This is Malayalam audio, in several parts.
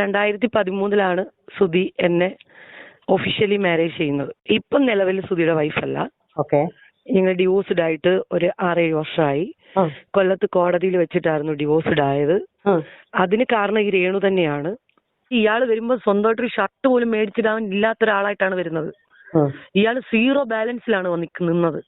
രണ്ടായിരത്തി പതിമൂന്നിലാണ് സുധി എന്നെ ഒഫീഷ്യലി മാരേജ് ചെയ്യുന്നത്. ഇപ്പം നിലവിൽ സുധിയുടെ വൈഫല്ല ഓക്കെ ഞങ്ങൾ ഡിവോഴ്സ്ഡ് ആയിട്ട് ഒരു ആറേഴ് വർഷമായി കൊല്ലത്ത് കോടതിയിൽ വെച്ചിട്ടായിരുന്നു ഡിവോഴ്സ്ഡ് ആയത്. അതിന് കാരണം ഈ രേണു തന്നെയാണ്. ഇയാൾ വരുമ്പോൾ സ്വന്തമായിട്ടൊരു ഷർട്ട് പോലും മേടിച്ചിടാൻ ഇല്ലാത്ത ഒരാളായിട്ടാണ് വരുന്നത്. ഇയാൾ സീറോ ബാലൻസിലാണ് വന്ന് നിന്നത്.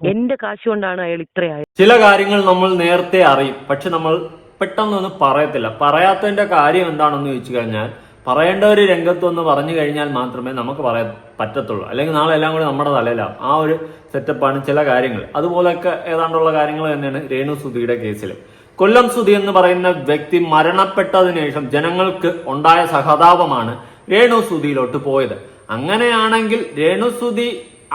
എന്റെ കാശ് കൊണ്ടാണ് അയാൾ ഇത്രയായത്. ചില കാര്യങ്ങൾ നമ്മൾ നേരത്തെ അറിയും. പക്ഷെ നമ്മൾ പെട്ടെന്നൊന്നും പറയത്തില്ല. പറയാത്തതിന്റെ കാര്യം എന്താണെന്ന് ചോദിച്ചു കഴിഞ്ഞാൽ പറയേണ്ട ഒരു രംഗത്തൊന്ന് പറഞ്ഞു കഴിഞ്ഞാൽ മാത്രമേ നമുക്ക് പറയാൻ പറ്റത്തുള്ളൂ. അല്ലെങ്കിൽ നാളെ എല്ലാം കൂടി നമ്മുടെ തലയിലാണ് ആ ഒരു സെറ്റപ്പാണ് ചില കാര്യങ്ങൾ. അതുപോലൊക്കെ ഏതാണ്ടുള്ള കാര്യങ്ങൾ തന്നെയാണ് രേണു സുധിയുടെ കേസിൽ. കൊല്ലം സുധി എന്ന് പറയുന്ന വ്യക്തി മരണപ്പെട്ടതിനു ശേഷം ജനങ്ങൾക്ക് ഉണ്ടായ സഹതാപമാണ് രേണു സുധിയിലോട്ട് പോയത്. അങ്ങനെയാണെങ്കിൽ രേണു സുധി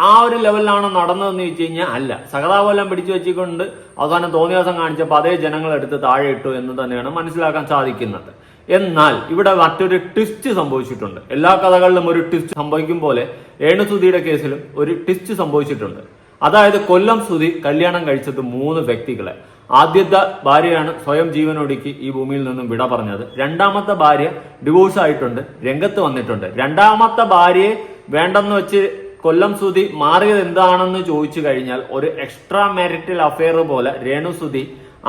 ആ ഒരു ലെവലിലാണ് നടന്നതെന്ന് ചോദിച്ചു കഴിഞ്ഞാൽ അല്ല. സഹതാപെല്ലാം പിടിച്ചു വെച്ചിക്കൊണ്ട് അവസാനം തോന്നിയ ദിവസം കാണിച്ചപ്പോൾ അതേ ജനങ്ങൾ എടുത്ത് താഴെ ഇട്ടു എന്ന് തന്നെയാണ് മനസ്സിലാക്കാൻ സാധിക്കുന്നത്. എന്നാൽ ഇവിടെ മറ്റൊരു ട്വിസ്റ്റ് സംഭവിച്ചിട്ടുണ്ട്. എല്ലാ കഥകളിലും ഒരു ട്വിസ്റ്റ് സംഭവിക്കും പോലെ രേണുസുതിയുടെ കേസിലും ഒരു ട്വിസ്റ്റ് സംഭവിച്ചിട്ടുണ്ട്. അതായത് കൊല്ലം സുതി കല്യാണം കഴിച്ചത് മൂന്ന് വ്യക്തികളെ. ആദ്യത്തെ ഭാര്യയാണ് സ്വയം ജീവനൊടുക്കി ഈ ഭൂമിയിൽ നിന്നും വിട പറഞ്ഞത്. രണ്ടാമത്തെ ഭാര്യ ഡിവോഴ്സ് ആയിട്ടുണ്ട് രംഗത്ത് വന്നിട്ടുണ്ട്. രണ്ടാമത്തെ ഭാര്യയെ വേണ്ടെന്ന് വെച്ച് കൊല്ലം സുധി മാറിയത് എന്താണെന്ന് ചോദിച്ചു കഴിഞ്ഞാൽ ഒരു എക്സ്ട്രാ മാരിറ്റൽ അഫെയർ പോലെ രേണു സുധി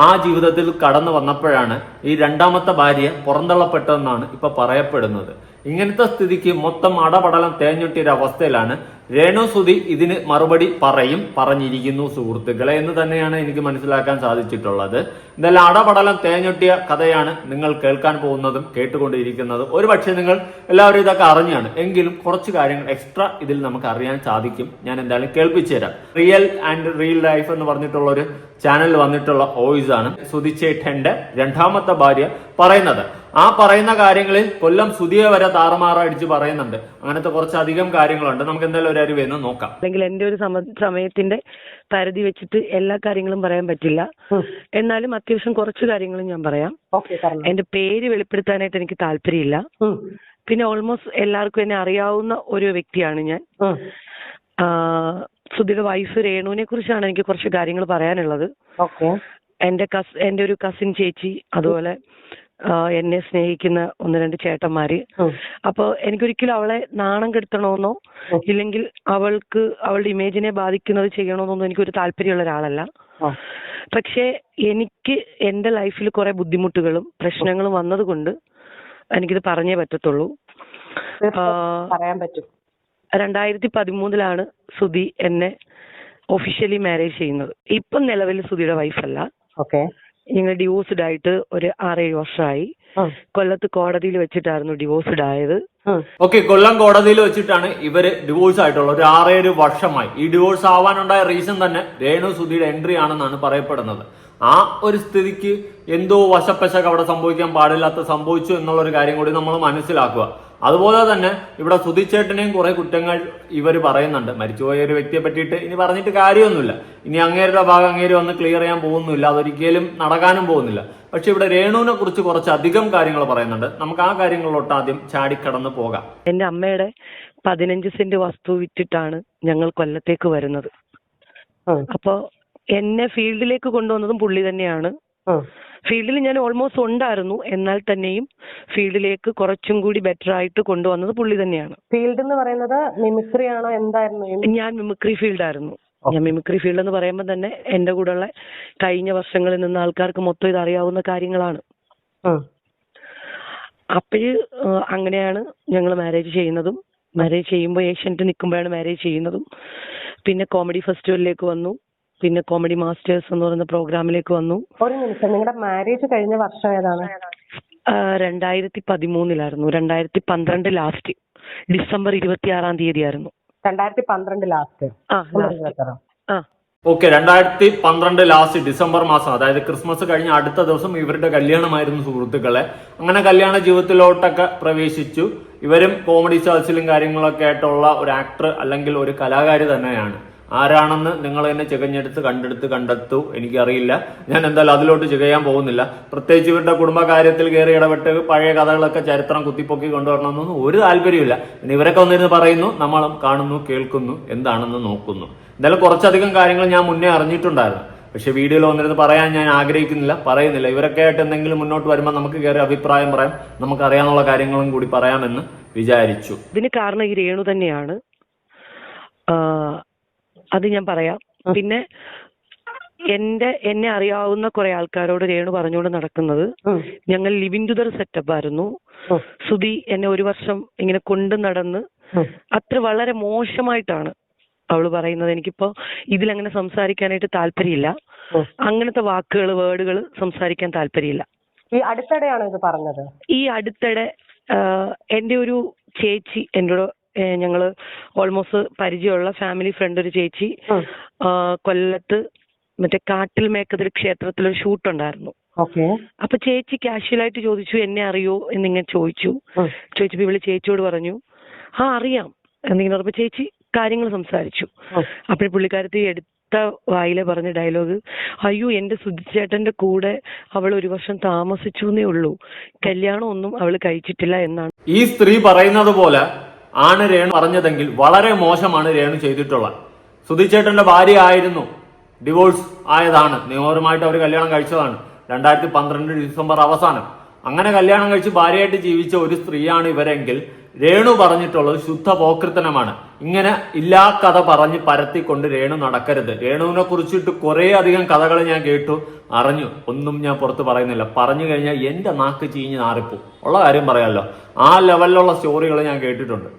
ആ ജീവിതത്തിൽ കടന്നു വന്നപ്പോഴാണ് ഈ രണ്ടാമത്തെ ഭാര്യ പുറന്തള്ളപ്പെട്ടതെന്നാണ് ഇപ്പൊ പറയപ്പെടുന്നത്. ഇങ്ങനത്തെ സ്ഥിതിക്ക് മൊത്തം അടപടലം തേഞ്ഞൊട്ടിയ ഒരു അവസ്ഥയിലാണ്. രേണു സുധി ഇതിന് മറുപടി പറയും പറഞ്ഞിരിക്കുന്നു സുഹൃത്തുക്കളെ എന്ന് തന്നെയാണ് എനിക്ക് മനസ്സിലാക്കാൻ സാധിച്ചിട്ടുള്ളത്. എന്തായാലും അടപടലം തേഞ്ഞൊട്ടിയ കഥയാണ് നിങ്ങൾ കേൾക്കാൻ പോകുന്നതും കേട്ടുകൊണ്ടിരിക്കുന്നതും. ഒരു പക്ഷേ നിങ്ങൾ എല്ലാവരും ഇതൊക്കെ അറിഞ്ഞാണ്. എങ്കിലും കുറച്ച് കാര്യങ്ങൾ എക്സ്ട്രാ ഇതിൽ നമുക്ക് അറിയാൻ സാധിക്കും. ഞാൻ എന്തായാലും കേൾപ്പിച്ചു തരാം. റിയൽ ആൻഡ് റിയൽ ലൈഫ് എന്ന് പറഞ്ഞിട്ടുള്ള ഒരു ചാനൽ വന്നിട്ടുള്ള വോയിസ് ആണ് സുധിച്ചേട്ടന്റെ രണ്ടാമത്തെ ഭാര്യ പറയുന്നത്. ആ പറയുന്ന കാര്യങ്ങളിൽ കൊല്ലം സുതിയെ വരെ താറുമാറടിച്ച് പറയുന്നുണ്ട്. അങ്ങനത്തെ കുറച്ചധികം കാര്യങ്ങളുണ്ട്. നമുക്ക് എന്തായാലും ഒരു അറിവ് നോക്കാം. അല്ലെങ്കിൽ എന്റെ ഒരു സമയത്തിന്റെ പരിധി വെച്ചിട്ട് എല്ലാ കാര്യങ്ങളും പറയാൻ പറ്റില്ല. എന്നാലും അത്യാവശ്യം കുറച്ച് കാര്യങ്ങളും ഞാൻ പറയാം. എന്റെ പേര് വെളിപ്പെടുത്താനായിട്ട് എനിക്ക് താല്പര്യമില്ല. പിന്നെ ഓൾമോസ്റ്റ് എല്ലാവർക്കും എന്നെ അറിയാവുന്ന ഒരു വ്യക്തിയാണ് ഞാൻ. സുധിയുടെ വൈഫ് രേണുവിനെ കുറിച്ചാണ് എനിക്ക് കുറച്ച് കാര്യങ്ങൾ പറയാനുള്ളത്. എന്റെ കസ് എന്റെ ഒരു കസിൻ ചേച്ചി അതുപോലെ എന്നെ സ്നേഹിക്കുന്ന ഒന്ന് രണ്ട് ചേട്ടന്മാര്. അപ്പൊ എനിക്കൊരിക്കലും അവളെ നാണം കെടുത്തണമെന്നോ ഇല്ലെങ്കിൽ അവൾക്ക് അവളുടെ ഇമേജിനെ ബാധിക്കുന്നത് ചെയ്യണമെന്നൊന്നും എനിക്കൊരു താല്പര്യമുള്ള ഒരാളല്ല. പക്ഷേ എനിക്ക് എന്റെ ലൈഫിൽ കുറെ ബുദ്ധിമുട്ടുകളും പ്രശ്നങ്ങളും വന്നതുകൊണ്ട് എനിക്കിത് പറഞ്ഞേ പറ്റത്തുള്ളൂ. പറയാൻ പറ്റും. രണ്ടായിരത്തി പതിമൂന്നിലാണ് സുധി എന്നെ ഒഫീഷ്യലി മാരേജ് ചെയ്യുന്നത്. ഇപ്പം നിലവിൽ സുധിയുടെ വൈഫല്ല ഓക്കെ ഞങ്ങൾ ഡിവോഴ്സ്ഡ് ആയിട്ട് ഒരു ആറേഴ് വർഷമായി കൊല്ലത്ത് കോടതിയിൽ വെച്ചിട്ടായിരുന്നു ഡിവോഴ്സ്ഡ് ആയത്. ഓക്കെ കൊല്ലം കോടതിയിൽ വെച്ചിട്ടാണ് ഇവർ ഡിവോഴ്സ് ആയിട്ടുള്ളത്. ഒരു ആറേഴ് വർഷമായി. ഈ ഡിവോഴ്സ് ആവാനുണ്ടായ റീസൺ തന്നെ രേണു സുധിയുടെ എൻട്രി ആണെന്നാണ് പറയപ്പെടുന്നത്. ആ ഒരു സ്ഥിതിക്ക് എന്തോ വശപ്പശക്ക് അവിടെ സംഭവിക്കാൻ പാടില്ലാത്ത സംഭവിച്ചു എന്നുള്ള ഒരു കാര്യം കൂടി നമ്മൾ മനസ്സിലാക്കുക. അതുപോലെ തന്നെ ഇവിടെ സുധിച്ചേട്ടനെയും കുറെ കുറ്റങ്ങൾ ഇവർ പറയുന്നുണ്ട്. മരിച്ചുപോയ ഒരു വ്യക്തിയെ പറ്റിയിട്ട് ഇനി പറഞ്ഞിട്ട് കാര്യമൊന്നുമില്ല. ഇനി അങ്ങേരുടെ ഭാഗം അങ്ങേര് വന്ന് ക്ലിയർ ചെയ്യാൻ പോകുന്നില്ല. അതൊരിക്കലും നടക്കാനും പോകുന്നില്ല. പക്ഷെ ഇവിടെ രേണുവിനെ കുറിച്ച് കുറച്ച് അധികം കാര്യങ്ങൾ പറയുന്നുണ്ട്. നമുക്ക് ആ കാര്യങ്ങളിലോട്ട് ആദ്യം ചാടിക്കടന്ന് പോകാം. എന്റെ അമ്മയുടെ പതിനഞ്ച് സെന്റ് വസ്തു വിറ്റിട്ടാണ് ഞങ്ങൾ കൊല്ലത്തേക്ക് വരുന്നത്. അപ്പോ എന്നെ ഫീൽഡിലേക്ക് കൊണ്ടുവന്നതും പുള്ളി തന്നെയാണ്. ഫീൽഡിൽ ഞാൻ ഓൾമോസ്റ്റ് ഉണ്ടായിരുന്നു. എന്നാൽ തന്നെയും ഫീൽഡിലേക്ക് കുറച്ചും കൂടി ബെറ്റർ ആയിട്ട് കൊണ്ടുവന്നത് പുള്ളി തന്നെയാണ്. ഫീൽഡ് എന്ന് പറയുന്നത് മിമിക്രി ആണോ എന്തായിരുന്നു? ഞാൻ മിമിക്രി ഫീൽഡ് ആയിരുന്നു. ഞാൻ മിമിക്രി ഫീൽഡ് എന്ന് പറയുമ്പോൾ തന്നെ എന്റെ കൂടെയുള്ള കഴിഞ്ഞ വർഷങ്ങളിൽ നിന്ന് ആൾക്കാർക്ക് മൊത്തം ഇത് അറിയാവുന്ന കാര്യങ്ങളാണ്. അപ്പഴ് അങ്ങനെയാണ് ഞങ്ങൾ മാരേജ് ചെയ്യുന്നതും. മാരേജ് ചെയ്യുമ്പോൾ ഏഷ്യന്റ് നിൽക്കുമ്പോഴാണ് മാരേജ് ചെയ്യുന്നതും. പിന്നെ കോമഡി ഫെസ്റ്റിവലിലേക്ക് വന്നു. പിന്നെ കോമഡി മാസ്റ്റേഴ്സ് എന്ന് പറയുന്ന പ്രോഗ്രാമിലേക്ക് വന്നു. ഒരു നിമിഷം നിങ്ങളുടെ മാരേജ് കഴിഞ്ഞ വർഷം ഏതാണ്? രണ്ടായിരത്തി പതിമൂന്നിലായിരുന്നു രണ്ടായിരത്തി പന്ത്രണ്ട് ലാസ്റ്റ് ഡിസംബർ ഇരുപത്തിയാറാം തീയതി ആയിരുന്നു രണ്ടായിരത്തി പന്ത്രണ്ട് ലാസ്റ്റ് ആ ലാസ്റ്റ് ആ. ഓക്കെ രണ്ടായിരത്തി പന്ത്രണ്ട് ലാസ്റ്റ് ഡിസംബർ മാസം അതായത് ക്രിസ്മസ് കഴിഞ്ഞ അടുത്ത ദിവസം ഇവരുടെ കല്യാണമായിരുന്നു സുഹൃത്തുക്കളെ. അങ്ങനെ കല്യാണ ജീവിതത്തിലോട്ടൊക്കെ പ്രവേശിച്ചു. ഇവരും കോമഡി സ്റ്റാൾസിലും കാര്യങ്ങളൊക്കെ ആയിട്ടുള്ള ഒരു ആക്ടർ അല്ലെങ്കിൽ ഒരു കലാകാരി തന്നെയാണ്. ആരാണെന്ന് നിങ്ങൾ തന്നെ ചികഞ്ഞെടുത്ത് കണ്ടെടുത്ത് കണ്ടെത്തു. എനിക്കറിയില്ല. ഞാൻ എന്തായാലും അതിലോട്ട് ചികയാൻ പോകുന്നില്ല. പ്രത്യേകിച്ച് ഇവരുടെ കുടുംബകാര്യത്തിൽ കയറി ഇടപെട്ട് പഴയ കഥകളൊക്കെ ചരിത്രം കുത്തിപ്പൊക്കി കൊണ്ടുവരണമെന്നൊന്നും ഒരു താല്പര്യമില്ല ഇവരൊക്കെ വന്നിരുന്ന് പറയുന്നു നമ്മളും കാണുന്നു കേൾക്കുന്നു എന്താണെന്ന് നോക്കുന്നു. എന്തായാലും കുറച്ചധികം കാര്യങ്ങൾ ഞാൻ മുന്നേ അറിഞ്ഞിട്ടുണ്ടായിരുന്നു. പക്ഷെ വീഡിയോയിൽ വന്നിരുന്ന് പറയാൻ ഞാൻ ആഗ്രഹിക്കുന്നില്ല പറയുന്നില്ല. ഇവരൊക്കെ ആയിട്ട് എന്തെങ്കിലും മുന്നോട്ട് വരുമ്പോൾ നമുക്ക് കയറി അഭിപ്രായം പറയാം. നമുക്ക് അറിയാനുള്ള കാര്യങ്ങളും കൂടി പറയാമെന്ന് വിചാരിച്ചു. ഇതിന് കാരണം ഈ രേണു തന്നെയാണ്. അത് ഞാൻ പറയാം. പിന്നെ എന്റെ എന്നെ അറിയാവുന്ന കുറെ ആൾക്കാരോട് രേണു പറഞ്ഞുകൊണ്ട് നടക്കുന്നത് ഞങ്ങൾ ലിവിൻ ടുദർ സെറ്റപ്പ് ആയിരുന്നു. സുധി എന്നെ ഒരു വർഷം ഇങ്ങനെ കൊണ്ടു നടന്ന്. അത്ര വളരെ മോശമായിട്ടാണ് അവൾ പറയുന്നത്. എനിക്കിപ്പോ ഇതിലങ്ങനെ സംസാരിക്കാനായിട്ട് താല്പര്യമില്ല. അങ്ങനത്തെ വാക്കുകൾ വേർഡുകൾ സംസാരിക്കാൻ താല്പര്യമില്ല. ഈ അടുത്തിടെയാണോ ഇത് പറഞ്ഞത്? ഈ അടുത്തിടെ എന്റെ ഒരു ചേച്ചി എന്നോട് ഏഹ്, ഞങ്ങൾ ഓൾമോസ്റ്റ് പരിചയമുള്ള ഫാമിലി ഫ്രണ്ട് ഒരു ചേച്ചി. കൊല്ലത്ത് മറ്റേ കാട്ടിൽ മേക്കതിൽ ക്ഷേത്രത്തിൽ ഒരു ഷൂട്ട് ഉണ്ടായിരുന്നു ഓക്കെ. അപ്പൊ ചേച്ചി കാഷ്വലായിട്ട് ചോദിച്ചു എന്നെ അറിയോ? എന്നിങ്ങനെ ചോദിച്ചു. ചോദിച്ചപ്പോ ഇവൾ ചേച്ചിയോട് പറഞ്ഞു ആ അറിയാം. എന്നിങ്ങനെ പറഞ്ഞപ്പോ ചേച്ചി കാര്യങ്ങൾ സംസാരിച്ചു. അപ്പോൾ പുള്ളിക്കാരത്തി എടുത്ത വായിലെ പറഞ്ഞ ഡയലോഗ് അയ്യോ എന്റെ സുധിച്ചേട്ടന്റെ കൂടെ അവൾ ഒരു വർഷം താമസിച്ചു എന്നേ ഉള്ളൂ. കല്യാണം ഒന്നും അവൾ കഴിച്ചിട്ടില്ല എന്നാണ്. ഈ സ്ത്രീ പറയുന്നത് പോലെ ആണ് രേണു പറഞ്ഞതെങ്കിൽ വളരെ മോശമാണ് രേണു ചെയ്തിട്ടുള്ളത് സുധിച്ചേട്ടന്റെ ഭാര്യ ആയിരുന്നു. ഡിവോഴ്സ് ആയതാണ്. നിയമപരമായിട്ട് അവർ കല്യാണം കഴിച്ചതാണ്. രണ്ടായിരത്തി പന്ത്രണ്ട് ഡിസംബർ അവസാനം. അങ്ങനെ കല്യാണം കഴിച്ച് ഭാര്യയായിട്ട് ജീവിച്ച ഒരു സ്ത്രീയാണ് ഇവരെങ്കിൽ രേണു പറഞ്ഞിട്ടുള്ളത് ശുദ്ധ പോക്കൃത്തനമാണ് ഇങ്ങനെ ഇല്ലാ കഥ പറഞ്ഞ് പരത്തിക്കൊണ്ട് രേണു നടക്കരുത്. രേണുവിനെ കുറിച്ചിട്ട് കുറേ അധികം കഥകൾ ഞാൻ കേട്ടു അറിഞ്ഞു. ഒന്നും ഞാൻ പുറത്ത് പറയുന്നില്ല. പറഞ്ഞു കഴിഞ്ഞാൽ എന്റെ നാക്ക് ചീഞ്ഞ് നാറിപ്പോ. ഉള്ള കാര്യം പറയാമല്ലോ ആ ലെവലിലുള്ള സ്റ്റോറികൾ ഞാൻ കേട്ടിട്ടുണ്ട്.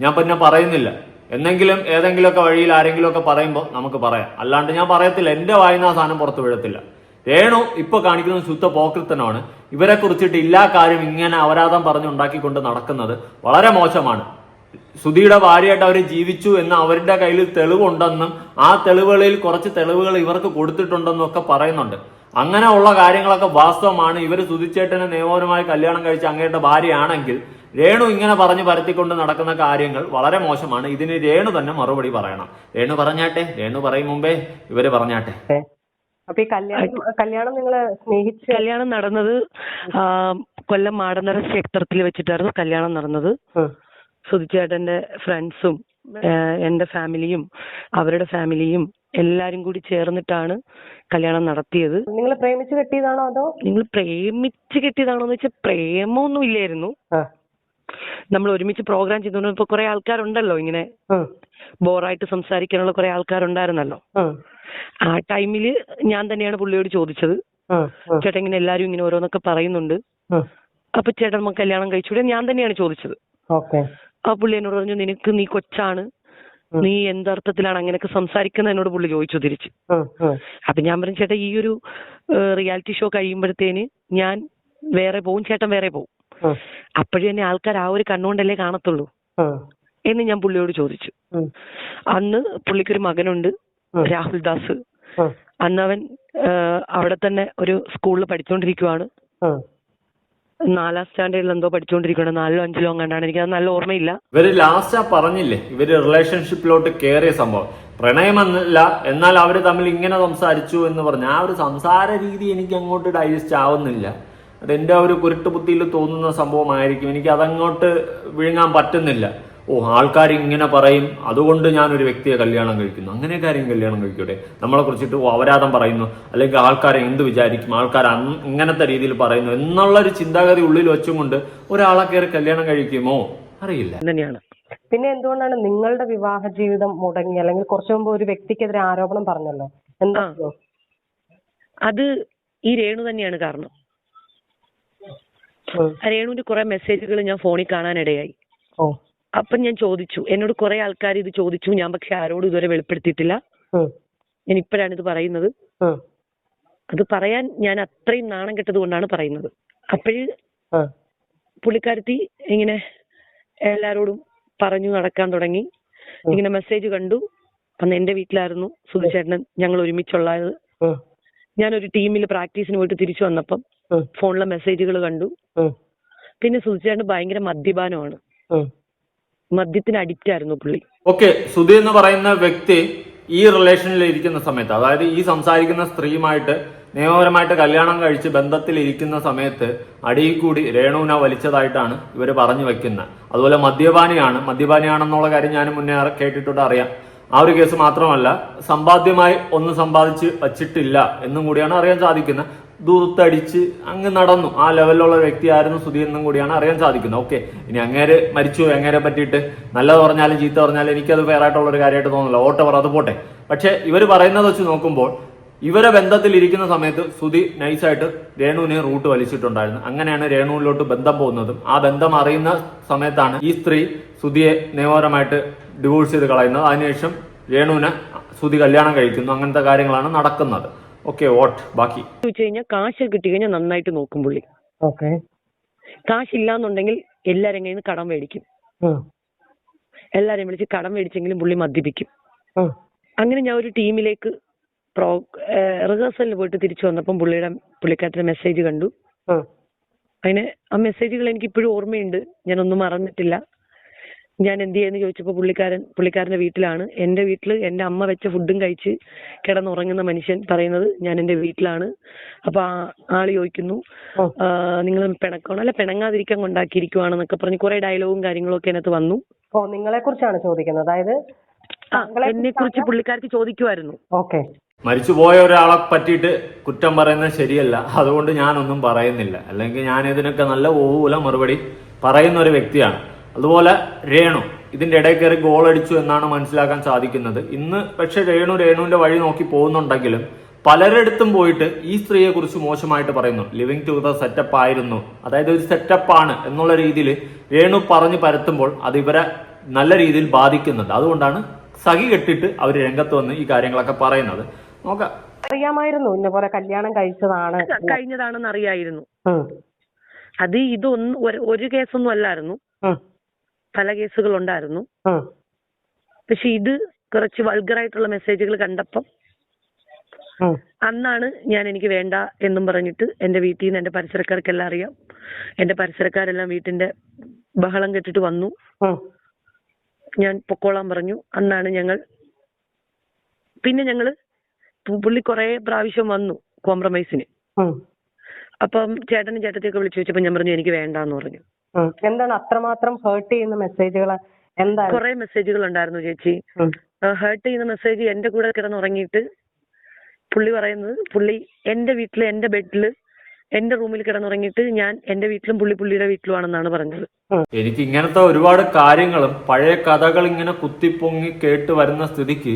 ഞാൻ പിന്നെ പറയുന്നില്ല. എന്നെങ്കിലും ഏതെങ്കിലുമൊക്കെ വഴിയിൽ ആരെങ്കിലുമൊക്കെ പറയുമ്പോൾ നമുക്ക് പറയാം. അല്ലാണ്ട് ഞാൻ പറയത്തില്ല. എന്റെ വായന സാധനം പുറത്ത് വീഴത്തില്ല രേണു ഇപ്പൊ കാണിക്കുന്നത് ശുദ്ധ പോക്രിത്തനാണ്. ഇവരെ കുറിച്ചിട്ട് ഇല്ലാ കാര്യം ഇങ്ങനെ അപരാധം പറഞ്ഞുണ്ടാക്കിക്കൊണ്ട് നടക്കുന്നത് വളരെ മോശമാണ്. സുധിയുടെ ഭാര്യയായിട്ട് അവർ ജീവിച്ചു എന്ന് അവരുടെ കയ്യിൽ തെളിവുണ്ടെന്നും ആ തെളിവുകളിൽ കുറച്ച് തെളിവുകൾ ഇവർക്ക് കൊടുത്തിട്ടുണ്ടെന്നും ഒക്കെ പറയുന്നുണ്ട്. അങ്ങനെ ഉള്ള കാര്യങ്ങളൊക്കെ വാസ്തവമാണ്. ഇവർ സുധിച്ചേട്ടനെ നിയമപരമായി കല്യാണം കഴിച്ച അങ്ങയുടെ ഭാര്യയാണെങ്കിൽ രേണു ഇങ്ങനെ പറഞ്ഞ് പരത്തിക്കൊണ്ട് നടക്കുന്ന കാര്യങ്ങൾ വളരെ മോശമാണ്. ഇതിന് രേണു തന്നെ മറുപടി പറയണം. രേണു പറഞ്ഞാട്ടെ? രേണു പറയും മുമ്പേ ഇവർ പറഞ്ഞാട്ടെ? അപ്പൊ ഈ കല്യാണം കല്യാണം നിങ്ങൾ സ്നേഹിച്ച് കല്യാണം നടന്നത് കൊല്ലം മാടനര ക്ഷേത്രത്തിൽ വെച്ചിട്ടായിരുന്നു കല്യാണം നടന്നത്. സുധിച്ചേട്ടന്റെ ഫ്രണ്ട്സും എന്റെ ഫാമിലിയും അവരുടെ ഫാമിലിയും എല്ലാരും കൂടി ചേർന്നിട്ടാണ് കല്യാണം നടത്തിയത്. നിങ്ങൾ പ്രേമിച്ച് കെട്ടിയതാണോ അതോ? നിങ്ങൾ പ്രേമിച്ച് കെട്ടിയതാണോന്ന് വെച്ചാൽ പ്രേമൊന്നും ഇല്ലായിരുന്നു. നമ്മൾ ഒരുമിച്ച് പ്രോഗ്രാം ചെയ്തുകൊണ്ട് ഇപ്പൊ കുറെ ആൾക്കാരുണ്ടല്ലോ ഇങ്ങനെ ബോറായിട്ട് സംസാരിക്കാനുള്ള കുറെ ആൾക്കാരുണ്ടായിരുന്നല്ലോ. ആ ടൈമിൽ ഞാൻ തന്നെയാണ് പുള്ളിയോട് ചോദിച്ചത്. ചേട്ടൻ ഇങ്ങനെ എല്ലാരും ഇങ്ങനെ ഓരോന്നൊക്കെ പറയുന്നുണ്ട്. അപ്പൊ ചേട്ടൻ നമുക്ക് കല്യാണം കഴിച്ചൂടെ ഞാൻ തന്നെയാണ് ചോദിച്ചത് ആ പുള്ളി എന്നോട് പറഞ്ഞു നിനക്ക് നീ കൊച്ചാണ് നീ എന്തർത്ഥത്തിലാണ് അങ്ങനെയൊക്കെ സംസാരിക്കുന്നത് എന്നോട് പുള്ളി ചോദിച്ചു തിരിച്ച്. അപ്പൊ ഞാൻ പറഞ്ഞു ചേട്ടാ ഈ ഒരു റിയാലിറ്റി ഷോ കഴിയുമ്പോഴത്തേന് ഞാൻ വേറെ പോവും ചേട്ടൻ വേറെ പോവും. അപ്പോഴും എന്നെ ആൾക്കാർ ആ ഒരു കണ്ണുകൊണ്ടല്ലേ കാണത്തുള്ളൂ. എന്ന് ഞാൻ പുള്ളിയോട് ചോദിച്ചു. അന്ന് അന്ന് പുള്ളിക്കൊരു മകനുണ്ട്. രാഹുൽ ദാസ് അന്ന് അവൻ അവിടെ തന്നെ ഒരു സ്കൂളിൽ പഠിച്ചുകൊണ്ടിരിക്കുവാണ്. നാലാം സ്റ്റാൻഡേർഡിൽ എന്തോ പഠിച്ചുകൊണ്ടിരിക്കുകയാണ് നാലിലോ അഞ്ചിലോ അങ്ങാണ്ടാണ് എനിക്ക് അത് നല്ല ഓർമ്മയില്ല. ഇവർ ലാസ്റ്റ് ആ പറഞ്ഞില്ലേ? ഇവർ റിലേഷൻഷിപ്പിലോട്ട് കയറിയ സംഭവം. പ്രണയമെന്നല്ല എന്നാൽ അവർ തമ്മിൽ ഇങ്ങനെ സംസാരിച്ചു എന്ന് പറഞ്ഞ. ആ ഒരു സംസാര രീതി എനിക്ക് അങ്ങോട്ട് ഡൈജസ്റ്റ് ആവുന്നില്ല. അത് എന്റെ ആ ഒരു കുരുട്ട് ബുദ്ധിയിൽ തോന്നുന്ന സംഭവമായിരിക്കും. എനിക്ക് അതങ്ങോട്ട് വിഴുങ്ങാൻ പറ്റുന്നില്ല. ഓ ആൾക്കാർ ഇങ്ങനെ പറയും. അതുകൊണ്ട് ഞാൻ ഒരു വ്യക്തിയെ കല്യാണം കഴിക്കുന്നു. അങ്ങനെ ആരെയും കല്യാണം കഴിക്കട്ടെ നമ്മളെ കുറിച്ചിട്ട് ഓ അപരാധം പറയുന്നു. അല്ലെങ്കിൽ ആൾക്കാർ എന്ത് വിചാരിക്കും? ആൾക്കാർ ഇങ്ങനത്തെ രീതിയിൽ പറയുന്നു. എന്നുള്ള ഒരു ചിന്താഗതി ഉള്ളിൽ വെച്ചും കൊണ്ട് ഒരാളെ കയറി കല്യാണം കഴിക്കുമോ? അറിയില്ല. തന്നെയാണ് പിന്നെ എന്തുകൊണ്ടാണ് നിങ്ങളുടെ വിവാഹ ജീവിതം മുടങ്ങി? അല്ലെങ്കിൽ കുറച്ചു മുമ്പ് ഒരു വ്യക്തിക്കെതിരെ ആരോപണം പറഞ്ഞല്ലോ. എന്താ. അത് ഈ രേണു തന്നെയാണ് കാരണം. രേണുവിന്റെ കുറെ മെസ്സേജുകൾ ഞാൻ ഫോണിൽ കാണാനിടയായി. അപ്പൊ ഞാൻ ചോദിച്ചു. എന്നോട് കുറെ ആൾക്കാർ ഇത് ചോദിച്ചു. ഞാൻ പക്ഷെ ആരോടും ഇതുവരെ വെളിപ്പെടുത്തിയിട്ടില്ല. ഞാൻ ഇപ്പോഴാണ് ഇത് പറയുന്നത്. അത് പറയാൻ ഞാൻ അത്രയും നാണം കെട്ടത് കൊണ്ടാണ് പറയുന്നത്. അപ്പോഴ്. പുള്ളിക്കാരത്തി ഇങ്ങനെ എല്ലാരോടും പറഞ്ഞു നടക്കാൻ തുടങ്ങി. ഇങ്ങനെ മെസ്സേജ് കണ്ടു. അന്ന് എന്റെ വീട്ടിലായിരുന്നു സുധിച്ചേട്ടൻ ഞങ്ങൾ ഒരുമിച്ചുള്ളത് ഞാൻ ഒരു ടീമിൽ പ്രാക്ടീസിന് പോയിട്ട് തിരിച്ചു വന്നപ്പം. ഫോണിലെ മെസ്സേജുകൾ കണ്ടു. പിന്നെ സുധിച്ചേട്ടൻ ഭയങ്കര മദ്യപാനമാണ്. മദ്യത്തിന് അഡിക്റ്റ് ആയിരുന്നു പുള്ളി. ഓക്കെ സുധി എന്ന് പറയുന്ന വ്യക്തി ഈ റിലേഷനിൽ ഇരിക്കുന്ന സമയത്ത് അതായത് ഈ സംസാരിക്കുന്ന സ്ത്രീയുമായിട്ട് നിയമപരമായിട്ട് കല്യാണം കഴിച്ച് ബന്ധത്തിൽ ഇരിക്കുന്ന സമയത്ത് അടിയിൽ കൂടി രേണുവിനെ വലിച്ചതായിട്ടാണ് ഇവർ പറഞ്ഞു വെക്കുന്നത് അതുപോലെ മദ്യപാനിയാണ്. മദ്യപാനിയാണെന്നുള്ള കാര്യം ഞാൻ മുന്നേ കേട്ടിട്ടുണ്ട് അറിയാം. ആ ഒരു കേസ് മാത്രമല്ല സമ്പാദ്യമായി ഒന്നും സമ്പാദിച്ച് വച്ചിട്ടില്ല എന്നും കൂടിയാണ് അറിയാൻ സാധിക്കുന്നത് ദൂത്തടിച്ച് അങ്ങ് നടന്നു. ആ ലെവലിലുള്ള വ്യക്തിയായിരുന്നു സുധീരനും കൂടിയാണ് അറിയാൻ സാധിക്കുന്നത്. ഓക്കെ ഇനി അങ്ങേര് മരിച്ചു. അങ്ങേരെ പറ്റിയിട്ട് നല്ലത് പറഞ്ഞാലും ചീത്ത പറഞ്ഞാലും എനിക്കത് ഫെയർ ആയിട്ടുള്ള ഒരു കാര്യമായിട്ട് തോന്നുന്നില്ല. ഓട്ടെ പറ അത് പോട്ടെ. പക്ഷെ ഇവർ പറയുന്നത് വെച്ച് നോക്കുമ്പോൾ ഇവരെ ബന്ധത്തിൽ ഇരിക്കുന്ന സമയത്ത് സുധി നൈസായിട്ട് രേണുവിനെ റൂട്ട് വലിച്ചിട്ടുണ്ടായിരുന്നു. അങ്ങനെയാണ് രേണുവിലോട്ട് ബന്ധം പോകുന്നതും. ആ ബന്ധം അറിയുന്ന സമയത്താണ് ഈ സ്ത്രീ സുധിയെ നിയമപരമായിട്ട് ഡിവോഴ്സ് ചെയ്ത് കളയുന്നത്. അതിനുശേഷം രേണുവിനെ സുധി കല്യാണം കഴിക്കുന്നു. അങ്ങനത്തെ കാര്യങ്ങളാണ് നടക്കുന്നത്. ഓക്കെ വോട്ട് ബാക്കി. ചോദിച്ചു കഴിഞ്ഞാൽ കാശ് കിട്ടി കഴിഞ്ഞാൽ നന്നായിട്ട് നോക്കും പുള്ളി. ഓക്കെ കാശില്ലാന്നുണ്ടെങ്കിൽ എല്ലാരും കയ്യിൽ നിന്ന് കടം മേടിക്കും. എല്ലാരെയും വിളിച്ച് കടം മേടിച്ചെങ്കിലും പുള്ളി മദ്യപിക്കും. അങ്ങനെ ഞാൻ ഒരു ടീമിലേക്ക് പ്രോ റിഹേഴ്സലിന് പോയിട്ട് തിരിച്ചു വന്നപ്പം പുള്ളിയുടെ പുള്ളിക്കാരത്തിന്റെ മെസ്സേജ് കണ്ടു. അതിന് ആ മെസ്സേജുകൾ എനിക്ക് ഇപ്പോഴും ഓർമ്മയുണ്ട്. ഞാനൊന്നും മറന്നിട്ടില്ല. ഞാൻ എന്ത് ചെയ്യുന്നു ചോദിച്ചപ്പോൾ പുള്ളിക്കാരൻ പുള്ളിക്കാരന്റെ വീട്ടിലാണ്. എന്റെ വീട്ടിൽ എന്റെ അമ്മ വെച്ച ഫുഡും കഴിച്ച് കിടന്നുറങ്ങുന്ന മനുഷ്യൻ പറയുന്നത് ഞാൻ എന്റെ വീട്ടിലാണ്. അപ്പൊ ആ ആൾ ചോദിക്കുന്നു നിങ്ങൾ പിണക്കണം അല്ല പിണങ്ങാതിരിക്കാൻ കൊണ്ടാക്കിയിരിക്കുവാണെന്നൊക്കെ പറഞ്ഞ് കുറെ ഡയലോഗും കാര്യങ്ങളും ഒക്കെ അതിനകത്ത് വന്നു. ഓ നിങ്ങളെ കുറിച്ചാണ് ചോദിക്കുന്നത്. അതായത് എന്നെ കുറിച്ച് പുള്ളിക്കാർക്ക് ചോദിക്കുമായിരുന്നു ഓക്കെ. മരിച്ചുപോയ ഒരാളെ പറ്റിയിട്ട് കുറ്റം പറയുന്നത് ശരിയല്ല. അതുകൊണ്ട് ഞാനൊന്നും പറയുന്നില്ല. അല്ലെങ്കിൽ ഞാൻ ഇതിനൊക്കെ നല്ല ഓല മറുപടി പറയുന്ന ഒരു വ്യക്തിയാണ്. അതുപോലെ രേണു ഇതിന്റെ ഇടയിൽ കയറി ഗോൾ അടിച്ചു എന്നാണ് മനസ്സിലാക്കാൻ സാധിക്കുന്നത്. ഇന്ന് പക്ഷെ രേണു രേണുവിന്റെ വഴി നോക്കി പോകുന്നുണ്ടെങ്കിലും പലരിടത്തും പോയിട്ട് ഈ സ്ത്രീയെ കുറിച്ച് മോശമായിട്ട് പറയുന്നു. ലിവിങ് ദ സെറ്റപ്പ് ആയിരുന്നു. അതായത് ഒരു സെറ്റപ്പ് ആണ് എന്നുള്ള രീതിയിൽ രേണു പറഞ്ഞു പരത്തുമ്പോൾ അത് ഇവരെ നല്ല രീതിയിൽ ബാധിക്കുന്നുണ്ട്. അതുകൊണ്ടാണ് സഖി കെട്ടിട്ട് അവർ രംഗത്ത് വന്ന് ഈ കാര്യങ്ങളൊക്കെ പറയുന്നത്. നോക്കാം. അറിയാമായിരുന്നു ഇന്ന പോലെ കല്യാണം കഴിച്ചതാണ്. കഴിഞ്ഞതാണെന്ന് അറിയായിരുന്നു. അത് ഇതൊന്നും ഒരു- കേസൊന്നും അല്ലായിരുന്നു. പല കേസുകൾ ഉണ്ടായിരുന്നു. പക്ഷെ ഇത് കുറച്ച് വൾഗറായിട്ടുള്ള മെസ്സേജുകൾ കണ്ടപ്പം അന്നാണ് ഞാൻ എനിക്ക് വേണ്ട എന്നും പറഞ്ഞിട്ട് എന്റെ വീട്ടിൽ നിന്ന് എന്റെ പരിസരക്കാർക്കെല്ലാം അറിയാം. എന്റെ പരിസരക്കാരെല്ലാം വീട്ടിന്റെ ബഹളം കെട്ടിട്ട് വന്നു. ഞാൻ പൊക്കോളാൻ പറഞ്ഞു. അന്നാണ് ഞങ്ങൾ പിന്നെ ഞങ്ങൾ പുള്ളി കുറെ പ്രാവശ്യം വന്നു കോംപ്രമൈസിന്. അപ്പം ചേട്ടനും ചേട്ടത്തെയൊക്കെ വിളിച്ചു ചോദിച്ചപ്പോ ഞാൻ പറഞ്ഞു എനിക്ക് വേണ്ടാന്ന് പറഞ്ഞു. എന്താണ് അത്രമാത്രം ഹേർട്ട് ചെയ്യുന്ന മെസ്സേജുകൾ എന്താണ് കുറെ മെസ്സേജുകൾ ഉണ്ടായിരുന്നു ചേച്ചി. ഹേർട്ട് ചെയ്യുന്ന മെസ്സേജ് എന്റെ കൂടെ കിടന്നുറങ്ങിയിട്ട് പുള്ളി പറയുന്നത് പുള്ളി എന്റെ വീട്ടിൽ എന്റെ ബെഡിൽ എന്റെ റൂമിൽ കിടന്നുറങ്ങിയിട്ട് ഞാൻ എന്റെ വീട്ടിലും പുള്ളി പുള്ളിയുടെ വീട്ടിലുമാണെന്നാണ് പറഞ്ഞത്. എനിക്ക് ഇങ്ങനത്തെ ഒരുപാട് കാര്യങ്ങളും പഴയ കഥകൾ ഇങ്ങനെ കുത്തിപ്പൊങ്ങി കേട്ട് വരുന്ന സ്ഥിതിക്ക്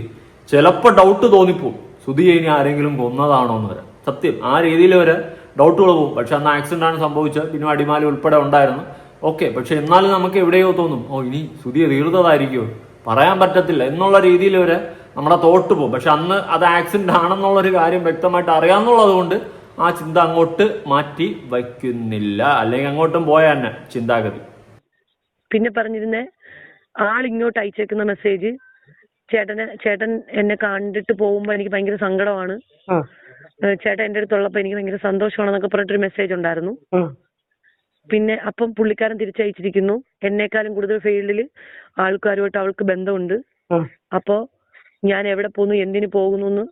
ചിലപ്പോ ഡൗട്ട് തോന്നിപ്പോവും. സുധി ഇനി ആരെങ്കിലും കൊന്നതാണോ എന്ന് വരെ. സത്യം ആ രീതിയിൽ വരെ ഡൗട്ടുകൾ പോകും പക്ഷെ അന്ന് ആക്സിഡന്റ് ആണ് സംഭവിച്ചത്. പിന്നെ അടിമാലി ഉൾപ്പെടെ ഉണ്ടായിരുന്നു. ഓക്കെ പക്ഷെ എന്നാലും നമുക്ക് എവിടെയോ തോന്നും ഓ ഇനി സുധി തീർത്തതായിരിക്കുമോ? പറയാൻ പറ്റത്തില്ല. എന്നുള്ള രീതിയിൽ വരെ നമ്മുടെ തോട്ട് പോകും. പക്ഷെ അന്ന് അത് ആക്സിഡന്റ് ആണെന്നുള്ളൊരു കാര്യം വ്യക്തമായിട്ട് അറിയാമെന്നുള്ളത് കൊണ്ട് ആ ചിന്ത അങ്ങോട്ട് മാറ്റി വയ്ക്കുന്നില്ല. അല്ലെങ്കിൽ അങ്ങോട്ടും പോയ തന്നെ ചിന്താഗതി. പിന്നെ പറഞ്ഞിരുന്നേ ആൾ ഇങ്ങോട്ട് അയച്ചേക്കുന്ന മെസ്സേജ് ചേട്ടനെ ചേട്ടൻ എന്നെ കണ്ടിട്ട് പോകുമ്പോ എനിക്ക് ഭയങ്കര സങ്കടമാണ്. ചേട്ടൻ എന്റെ അടുത്തുള്ളപ്പോ എനിക്ക് ഭയങ്കര സന്തോഷമാണെന്നൊക്കെ പറഞ്ഞിട്ടൊരു മെസ്സേജ് ഉണ്ടായിരുന്നു. പിന്നെ അപ്പം പുള്ളിക്കാരൻ തിരിച്ചയച്ചിരിക്കുന്നു. എന്നെക്കാളും കൂടുതൽ ഫീൽഡിൽ ആൾക്കാരുമായിട്ട് അവൾക്ക് ബന്ധമുണ്ട്. അപ്പോ ഞാൻ എവിടെ പോകുന്നു എന്തിനു പോകുന്നു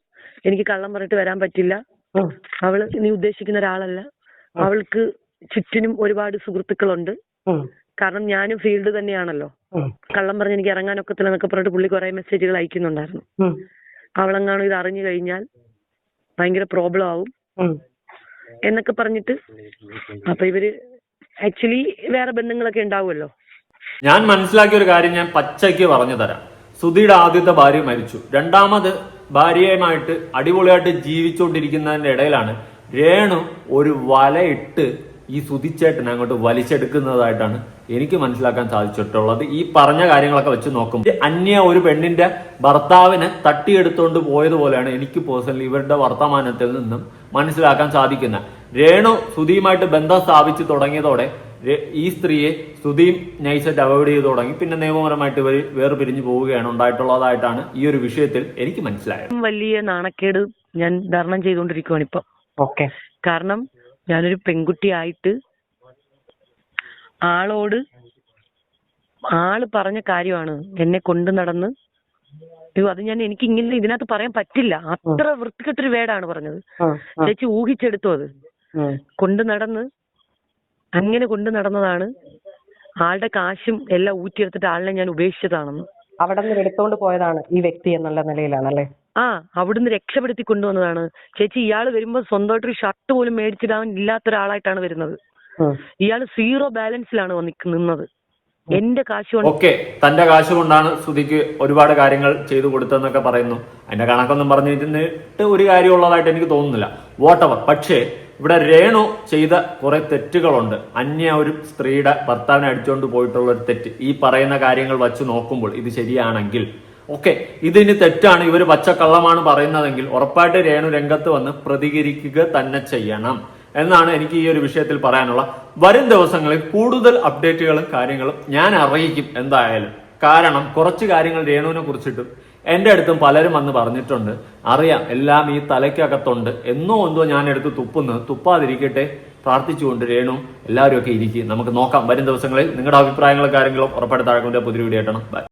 എനിക്ക് കള്ളം പറഞ്ഞിട്ട് വരാൻ പറ്റില്ല. അവൾ അവൾ നീ ഉദ്ദേശിക്കുന്ന ഒരാളല്ല. അവൾക്ക് ചുറ്റിനും ഒരുപാട് സുഹൃത്തുക്കളുണ്ട്. കാരണം ഞാനും ഫീൽഡ് തന്നെയാണല്ലോ. കള്ളം പറഞ്ഞ് എനിക്ക് ഇറങ്ങാനൊക്കത്തില്ല എന്നൊക്കെ പറഞ്ഞിട്ട് പുള്ളി കുറെ മെസ്സേജുകൾ അയക്കുന്നുണ്ടായിരുന്നു. അവളെങ്ങാണോ ഇത് അറിഞ്ഞു കഴിഞ്ഞാൽ ഭയങ്കര പ്രോബ്ലം ആവും. എന്നൊക്കെ പറഞ്ഞിട്ട് അപ്പൊ ഇവർ ആക്ച്വലി വേറെ ബന്ധങ്ങളൊക്കെ ഉണ്ടാവുമല്ലോ? ഞാൻ മനസ്സിലാക്കിയ ഒരു കാര്യം ഞാൻ പച്ചയ്ക്ക് പറഞ്ഞു തരാം. സുധിയുടെ ആദ്യത്തെ ഭാര്യ മരിച്ചു. രണ്ടാമത് ഭാര്യയുമായിട്ട് അടിപൊളിയായിട്ട് ജീവിച്ചുകൊണ്ടിരിക്കുന്നതിന്റെ ഇടയിലാണ് രേണു ഒരു വലയിട്ട് ഈ സുധിച്ചേട്ടനെ അങ്ങോട്ട് വലിച്ചെടുക്കുന്നതായിട്ടാണ് എനിക്ക് മനസ്സിലാക്കാൻ സാധിച്ചിട്ടുള്ളത്. ഈ പറഞ്ഞ കാര്യങ്ങളൊക്കെ വെച്ച് നോക്കും അന്യ ഒരു പെണ്ണിന്റെ ഭർത്താവിനെ തട്ടിയെടുത്തുകൊണ്ട് പോയതുപോലെയാണ് എനിക്ക് പേഴ്സണലി ഇവരുടെ വർത്തമാനത്തിൽ നിന്നും മനസ്സിലാക്കാൻ സാധിക്കുന്നത്. രേണു സുധിയുമായിട്ട് ബന്ധം സ്ഥാപിച്ചു തുടങ്ങിയതോടെ ഈ സ്ത്രീയെ സ്തുതിയും നൈസായിട്ട് അവോയ്ഡ് ചെയ്തു തുടങ്ങി. പിന്നെ നിയമപരമായിട്ട് ഇവർ വേർപിരിഞ്ഞു പോവുകയാണ്. ഉണ്ടായിട്ടുള്ളതായിട്ടാണ് ഈ ഒരു വിഷയത്തിൽ എനിക്ക് മനസ്സിലായത്. വലിയ നാണക്കേട് ഞാൻ ധർണം ചെയ്തുകൊണ്ടിരിക്കുവാണ് ഇപ്പം. ഓക്കെ. കാരണം ഞാനൊരു പെൺകുട്ടിയായിട്ട് ആളോട് ആൾ പറഞ്ഞ കാര്യമാണ് എന്നെ കൊണ്ടു നടന്ന്. അയ്യോ അത് ഞാൻ എനിക്ക് ഇങ്ങനെ ഇതിനകത്ത് പറയാൻ പറ്റില്ല. അത്ര വൃത്തികെട്ടൊരു വേടാണ് പറഞ്ഞത്. ചേച്ചി ഊഹിച്ചെടുത്തു അത്. കൊണ്ടു നടന്ന് അങ്ങനെ കൊണ്ടു നടന്നതാണ് ആളുടെ കാശും എല്ലാം ഊറ്റിയെടുത്തിട്ട് ആളിനെ ഞാൻ ഉപേക്ഷിച്ചതാണെന്ന്. അവിടെ നിന്ന് എടുത്തോണ്ട് പോയതാണ് ഈ വ്യക്തി എന്നുള്ള നിലയിലാണ് അല്ലേ ആ അവിടുന്ന് രക്ഷപ്പെടുത്തി കൊണ്ടുവന്നതാണ്. ചേച്ചി ഇയാൾ വരുമ്പോൾ സ്വന്തമായിട്ടൊരു ഷർട്ട് പോലും മേടിച്ചിടാൻ ഇല്ലാത്ത ഒരാളായിട്ടാണ് വരുന്നത്. ഇയാൾ സീറോ ബാലൻസിലാണ് വന്നിക്ക് നിന്നത്. എന്റെ കാശ് കൊണ്ട് ഓക്കെ തന്റെ കാശ് കൊണ്ടാണ് ശ്രുതിക്ക് ഒരുപാട് കാര്യങ്ങൾ ചെയ്തു കൊടുത്തതെന്നൊക്കെ പറയുന്നു. അതിന്റെ കണക്കൊന്നും പറഞ്ഞിട്ട് ഒരു കാര്യമുള്ളതായിട്ട് എനിക്ക് തോന്നുന്നില്ല. വോട്ടവർ പക്ഷേ ഇവിടെ രേണു ചെയ്ത കുറെ തെറ്റുകളുണ്ട്. അന്യ ഒരു സ്ത്രീയുടെ ഭർത്താവിനെ അടിച്ചുകൊണ്ട് പോയിട്ടുള്ള ഒരു തെറ്റ്. ഈ പറയുന്ന കാര്യങ്ങൾ വച്ച് നോക്കുമ്പോൾ ഇത് ശരിയാണെങ്കിൽ ഓക്കെ ഇതിന് തെറ്റാണ് ഇവർ പച്ചക്കള്ളമാണ് പറയുന്നതെങ്കിൽ ഉറപ്പായിട്ട് രേണു രംഗത്ത് വന്ന് പ്രതികരിക്കുക തന്നെ ചെയ്യണം. എന്നാണ് എനിക്ക് ഈ ഒരു വിഷയത്തിൽ പറയാനുള്ള. വരും ദിവസങ്ങളിൽ കൂടുതൽ അപ്ഡേറ്റുകളും കാര്യങ്ങളും ഞാൻ അറിയിക്കും എന്തായാലും. കാരണം കുറച്ച് കാര്യങ്ങൾ രേണുവിനെ കുറിച്ചിട്ടും എന്റെ അടുത്തും പലരും വന്ന് പറഞ്ഞിട്ടുണ്ട് അറിയാം എല്ലാം ഈ തലയ്ക്കകത്തുണ്ട്. എന്നോ എന്തോ ഞാൻ എടുത്ത് തുപ്പുന്നു. തുപ്പാതിരിക്കട്ടെ പ്രാർത്ഥിച്ചുകൊണ്ട് രേണു എല്ലാവരും ഒക്കെ ഇരിക്കും. നമുക്ക് നോക്കാം. വരും ദിവസങ്ങളിൽ നിങ്ങളുടെ അഭിപ്രായങ്ങളും കാര്യങ്ങളും ഉറപ്പായിട്ട് താഴെ പുതിയ വീഡിയോ ആയിട്ടാണ് ബൈ